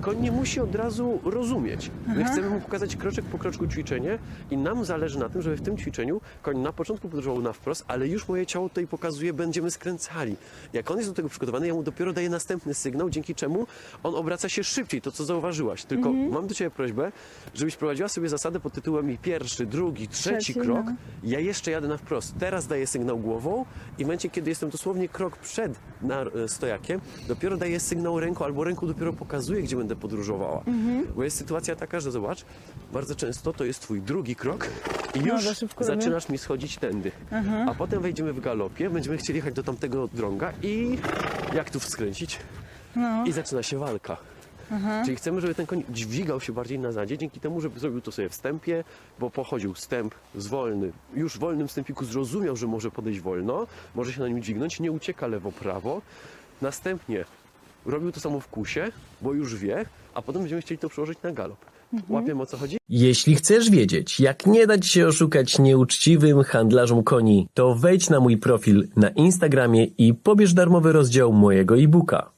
koń nie musi od razu rozumieć. My chcemy mu pokazać kroczek po kroczku ćwiczenie i nam zależy na tym, żeby w tym ćwiczeniu koń na początku podróżował na wprost, ale już moje ciało tutaj pokazuje, będziemy skręcali. Jak on jest do tego przygotowany, ja mu dopiero daję następny sygnał, dzięki czemu on obraca się szybciej, to co zauważyłaś. Tylko Mhm. mam do Ciebie prośbę, żebyś prowadziła sobie zasadę pod tytułem i pierwszy, drugi, trzeci Trzeci, krok. no. Ja jeszcze jadę na wprost. Teraz daję sygnał głową i w momencie, kiedy jestem dosłownie krok przed e, stojakiem, dopiero daję sygnał ręką albo ręką dopiero pokazuję, gdzie będę podróżowała. Mhm. Bo jest sytuacja taka, że zobacz, bardzo często to jest twój drugi krok i No, już za szybko robię. zaczynasz mi schodzić tędy. A potem wejdziemy w galopie, będziemy chcieli jechać do tamtego drąga i jak tu skręcić? No. I zaczyna się walka. Czyli chcemy, żeby ten koń dźwigał się bardziej na zadzie, dzięki temu, żeby zrobił to sobie wstępie, bo pochodził wstęp z wolny. Już w wolnym wstępiku zrozumiał, że może podejść wolno, może się na nim dźwignąć, nie ucieka lewo-prawo. Następnie robił to samo w kusie, bo już wie, a potem będziemy chcieli to przełożyć na galop. Łapiemy o co chodzi? Jeśli chcesz wiedzieć, jak nie dać się oszukać nieuczciwym handlarzom koni, to wejdź na mój profil na Instagramie i pobierz darmowy rozdział mojego e-booka.